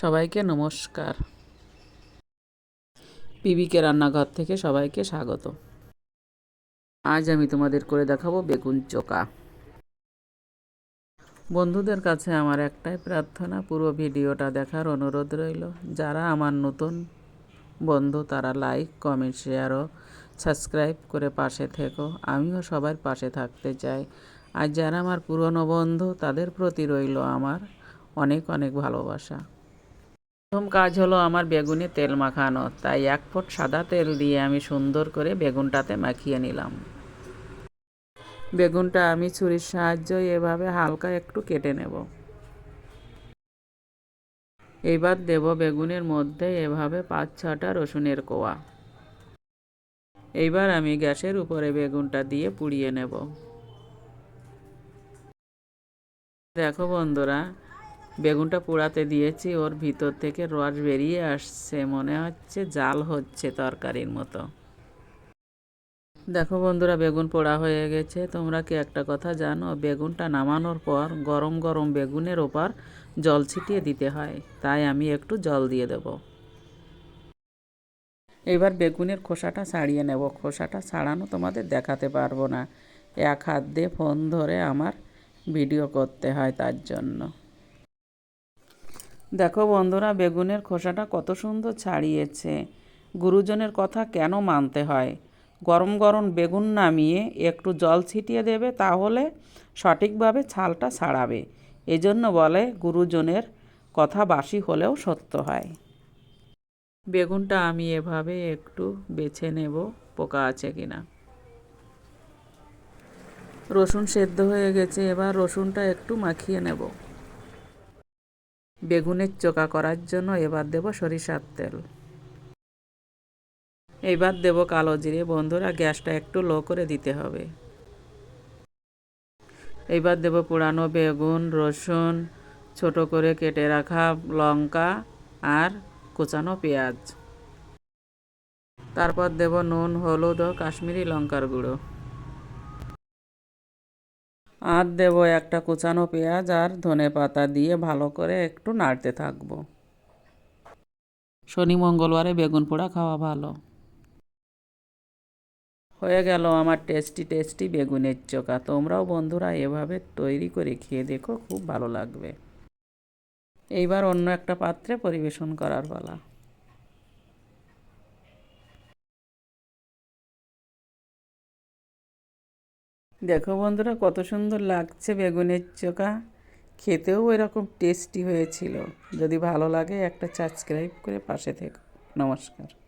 সবাইকে নমস্কার। পিবিকে রান্নাঘর থেকে সবাইকে স্বাগত। আজ আমি তোমাদের করে দেখাবো বেগুন চোকা বন্ধুদের কাছে আমার একটাই প্রার্থনা, পুরো ভিডিওটা দেখার অনুরোধ রইল। যারা আমার নতুন বন্ধু, তারা লাইক, কমেন্ট, শেয়ার ও সাবস্ক্রাইব করে পাশে থেকো। আমিও সবার পাশে থাকতে চাই। আর যারা আমার পুরনো বন্ধু, তাদের প্রতি রইল আমার অনেক অনেক ভালোবাসা। প্রথম কাজ হলো আমার বেগুনে তেল মাখানো। তাই এক ফুট সাদা তেল দিয়ে আমি সুন্দর করে বেগুনটাতে মাখিয়ে নিলাম। বেগুনটা আমি ছুরির সাহায্যে এভাবে হালকা একটু কেটে নেব। এইবার দেব বেগুনের মধ্যে এভাবে পাঁচ ছটা রসুনের কোয়া। এইবার আমি গ্যাসের উপরে বেগুনটা দিয়ে পুড়িয়ে নেব। দেখো বন্ধুরা বেগুনটা পোড়াতে দিয়েছি, ওর ভিতর থেকে রস বেরিয়ে আসছে, মনে হচ্ছে জাল হচ্ছে তরকারির মতো। দেখো বন্ধুরা, বেগুন পোড়া হয়ে গেছে। তোমরা কি একটা কথা জানো, বেগুনটা নামানোর পর গরম গরম বেগুনের ওপর জল ছিটিয়ে দিতে হয়, তাই আমি একটু জল দিয়ে দেব। এবার বেগুনের খোসাটা ছাড়িয়ে নেব। খোসাটা ছাড়ানো তোমাদের দেখাতে পারব না। এক হাত দিয়ে ফোন ধরে আমার ভিডিও করতে হয় তার জন্য। দেখো বন্ধুরা, বেগুনের খোসাটা কত সুন্দর ছাড়িয়েছে। গুরুজনের কথা কেন মানতে হয়? গরম গরম বেগুন নামিয়ে একটু জল ছিটিয়ে দেবে, তাহলে সঠিকভাবে ছালটা ছাড়াবে। এজন্য বলে গুরুজনের কথা বাসি হলেও সত্য হয়। বেগুনটা আমি এভাবে একটু বেছে নেব, পোকা আছে কিনা। রসুন সেদ্ধ হয়ে গেছে, এবার রসুনটা একটু মাখিয়ে নেব। বেগুনের চোকা করার জন্য এবার দেব সরিষার তেল। এবার দেব কালো জিরে। বন্ধুরা, গ্যাসটা একটু লো করে দিতে হবে। এবার দেব পোড়ানো বেগুন, রসুন, ছোট করে কেটে রাখা লঙ্কা আর কুচানো পেঁয়াজ। তারপর দেব নুন, হলুদ ও কাশ্মীরি লঙ্কার গুঁড়ো। আর দেব একটা কুচানো পেঁয়াজ আর ধনে পাতা দিয়ে ভালো করে একটু নাড়তে থাকব। শনি মঙ্গলবারে বেগুন পোড়া খাওয়া ভালো। হয়ে গেল আমার টেস্টি টেস্টি বেগুনের চোকা তোমরাও বন্ধুরা এভাবে তৈরি করে খেয়ে দেখো, খুব ভালো লাগবে। এইবার অন্য একটা পাত্রে পরিবেশন করার পালা। দেখো বন্ধুরা, কত সুন্দর লাগছে বেগুনের চোখা। খেতেও এরকম টেস্টি হয়েছিল। যদি ভালো লাগে একটা সাবস্ক্রাইব করে পাশে থেকো। নমস্কার।